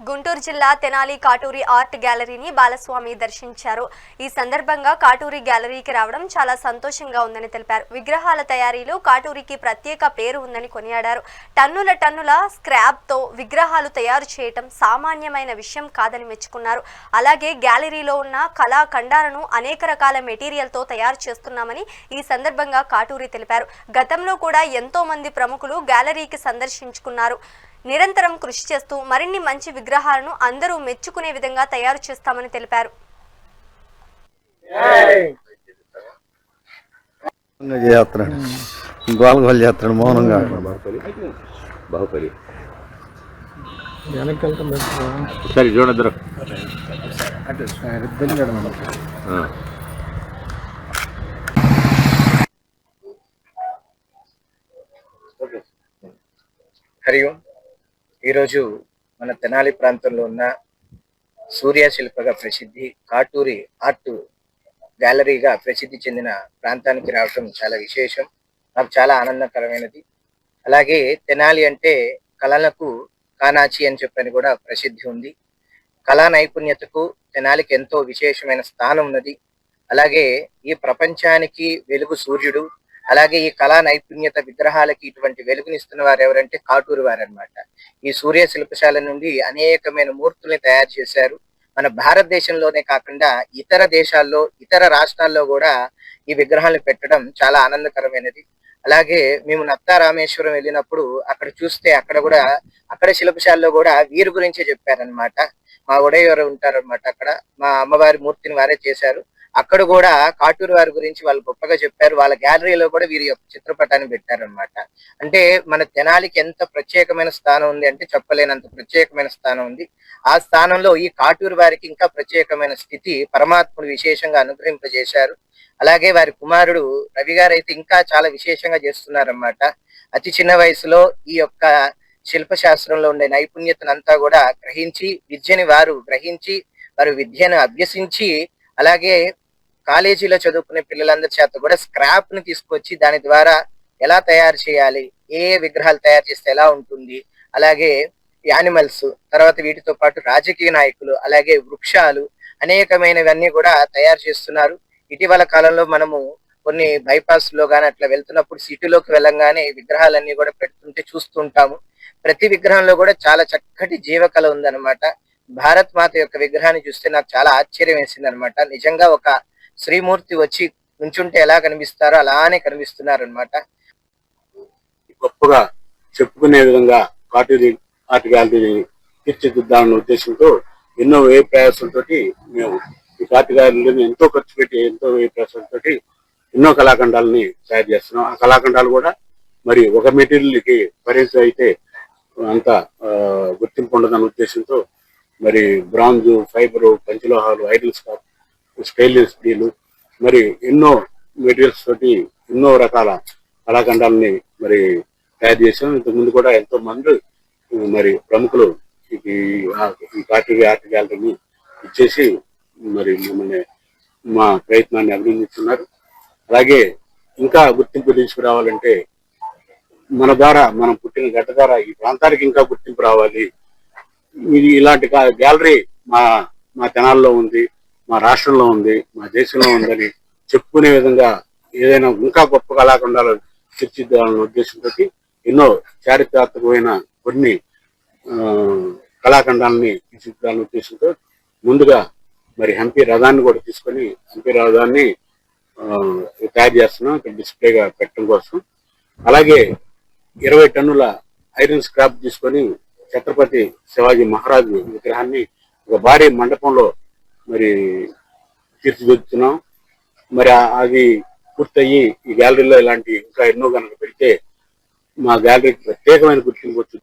గుంటూరు జిల్లా తెనాలి కాటూరి ఆర్ట్ గ్యాలరీని బాలస్వామి దర్శించారు. ఈ సందర్భంగా కాటూరి గ్యాలరీకి రావడం చాలా సంతోషంగా ఉందని తెలిపారు. విగ్రహాల తయారీలో కాటూరికి ప్రత్యేక పేరు ఉందని కొనియాడారు. టన్నుల టన్నుల స్క్రాప్తో విగ్రహాలు తయారు చేయటం సామాన్యమైన విషయం కాదని మెచ్చుకున్నారు. అలాగే గ్యాలరీలో ఉన్న కళాఖండాలను అనేక రకాల మెటీరియల్తో తయారు చేస్తున్నామని ఈ సందర్భంగా కాటూరి తెలిపారు. గతంలో కూడా ఎంతో మంది ప్రముఖులు గ్యాలరీకి సందర్శించుకున్నారు. నిరంతరం కృషి చేస్తూ మరిన్ని మంచి విగ్రహాలను అందరూ మెచ్చుకునే విధంగా తయారు చేస్తామని తెలిపారు. మౌనంగా చేస్తున్నాడు. గోల గోల చేస్తున్నాడు మౌనంగా. బాహుబలి వెనక్కి వెళ్తాం సరే చూడద్దరు హరి ఓం. ఈరోజు మన తెనాలి ప్రాంతంలో ఉన్న సూర్య శిల్పగా ప్రసిద్ధి కాటూరి ఆర్ట్ గ్యాలరీగా ప్రసిద్ధి చెందిన ప్రాంతానికి రావటం చాలా విశేషం. నాకు చాలా ఆనందకరమైనది. అలాగే తెనాలి అంటే కళలకు కానాచి అని చెప్పని కూడా ప్రసిద్ధి ఉంది. కళా నైపుణ్యతకు తెనాలికి ఎంతో విశేషమైన స్థానం ఉన్నది. అలాగే ఈ ప్రపంచానికి వెలుగు సూర్యుడు అలాగే ఈ కళా నైపుణ్యత విగ్రహాలకి ఇటువంటి వెలుగునిస్తున్న వారు ఎవరంటే కాటూరు వారనమాట ఈ సూర్య శిల్పశాల నుండి అనేకమైన మూర్తుల్ని తయారు చేశారు. మన భారతదేశంలోనే కాకుండా ఇతర దేశాల్లో ఇతర రాష్ట్రాల్లో కూడా ఈ విగ్రహాలు పెట్టడం చాలా ఆనందకరమైనది. అలాగే మేము నత్తా రామేశ్వరం వెళ్ళినప్పుడు అక్కడ చూస్తే అక్కడ కూడా అక్కడ శిల్పశాలలో కూడా వీరి గురించే చెప్పారనమాట మా ఉడయ్యవారు ఉంటారన్నమాట అక్కడ. మా అమ్మవారి మూర్తిని వారే చేశారు. అక్కడ కూడా కాటూరు వారి గురించి వాళ్ళు గొప్పగా చెప్పారు. వాళ్ళ గ్యాలరీలో కూడా వీరి యొక్క చిత్రపటాన్ని పెట్టారనమాట అంటే మన తెనాలికి ఎంత ప్రత్యేకమైన స్థానం ఉంది అంటే చెప్పలేనంత ప్రత్యేకమైన స్థానం ఉంది. ఆ స్థానంలో ఈ కాటూరు వారికి ఇంకా ప్రత్యేకమైన స్థితి పరమాత్ముడు విశేషంగా అనుగ్రహింపజేశారు. అలాగే వారి కుమారుడు రవి గారు అయితే ఇంకా చాలా విశేషంగా చేస్తున్నారన్నమాట. అతి చిన్న వయసులో ఈ యొక్క శిల్పశాస్త్రంలో ఉండే నైపుణ్యతను అంతా కూడా గ్రహించి విద్యని వారు గ్రహించి వారు విద్యను అభ్యసించి అలాగే కాలేజీలో చదువుకునే పిల్లలందరి చేత కూడా స్క్రాప్ని తీసుకొచ్చి దాని ద్వారా ఎలా తయారు చేయాలి? ఏ విగ్రహాలు తయారు చేస్తే ఎలా ఉంటుంది? అలాగే యానిమల్స్ తర్వాత వీటితో పాటు రాజకీయ నాయకులు అలాగే వృక్షాలు అనేకమైనవన్నీ కూడా తయారు చేస్తున్నారు. ఇటీవల కాలంలో మనము కొన్ని బైపాస్లో కానీ అట్లా వెళ్తున్నప్పుడు సిటీలోకి వెళ్ళంగానే విగ్రహాలన్నీ కూడా పెడుతుంటే చూస్తుంటాము. ప్రతి విగ్రహంలో కూడా చాలా చక్కటి జీవకళ ఉందన్నమాట. భారత్ మాత యొక్క విగ్రహాన్ని చూస్తే నాకు చాలా ఆశ్చర్యం వేసింది అనమాట నిజంగా ఒక శ్రీమూర్తి వచ్చి నుంచుంటే ఎలా కనిపిస్తారో అలానే కనిపిస్తున్నారు అనమాట గొప్పగా చెప్పుకునే విధంగా కాటూరి ఆర్ట్ గ్యాలరీని తీర్చిదిద్దామన్న ఉద్దేశంతో ఎన్నో వ్యయ ప్రయాసంతో మేము ఈ ఆర్ట్ గ్యాలరీని ఎంతో ఖర్చు పెట్టి ఎంతో వ్యయ ప్రయాసంతో ఎన్నో కళాఖండాలని తయారు చేస్తున్నాం. ఆ కళాఖండాలు కూడా మరి ఒక మెటీరియల్కి అయితే అంత గుర్తింపు ఉండదన్న ఉద్దేశంతో మరి బ్రాంజ్ ఫైబర్ పంచలోహాలు ఐరన్ స్కాప్ స్టెయిన్లెస్ స్టీల్ మరి ఎన్నో మెటీరియల్స్ తోటి ఎన్నో రకాల కళాఖండాలని మరి తయారు చేసాం ఇంతకు ముందు కూడా ఎంతో మంది మరి ప్రముఖులు ఈ పార్టీ ఆర్ట్ గ్యాలరీని ఇచ్చేసి మరి మిమ్మల్ని మా ప్రయత్నాన్ని అభినందిస్తున్నారు. అలాగే ఇంకా గుర్తింపు తీసుకురావాలంటే మన ద్వారా మనం పుట్టిన గడ్డ ద్వారా ఈ ప్రాంతానికి ఇంకా గుర్తింపు రావాలి. ఇది ఇలాంటి గ్యాలరీ మా మా తెనాల్లో ఉంది. మా రాష్ట్రంలో ఉంది మా దేశంలో ఉందని చెప్పుకునే విధంగా ఏదైనా ఇంకా గొప్ప కళాఖండాలు తీర్చిదిద్దాలన్న ఉద్దేశంతో ఎన్నో చారిత్రాత్మకమైన కొన్ని కళాఖండాలని తీర్చిదిద్దాలన్న ఉద్దేశంతో ముందుగా మరి హంపి రథాన్ని కూడా తీసుకొని హంపి రథాన్ని తయారు చేస్తున్నాం ఇక్కడ డిస్ప్లేగా పెట్టడం కోసం. అలాగే ఇరవై టన్నుల ఐరన్ స్క్రాప్ తీసుకొని ఛత్రపతి శివాజీ మహారాజు విగ్రహాన్ని ఒక భారీ మండపంలో మరి తీర్చిదిద్దుతున్నాం. మరి అవి అది పూర్తయ్యి ఈ గ్యాలరీలో ఇలాంటి ఇంకా ఎన్నో కనుక పెడితే మా గ్యాలరీకి ప్రత్యేకమైన గుర్తింపు వచ్చింది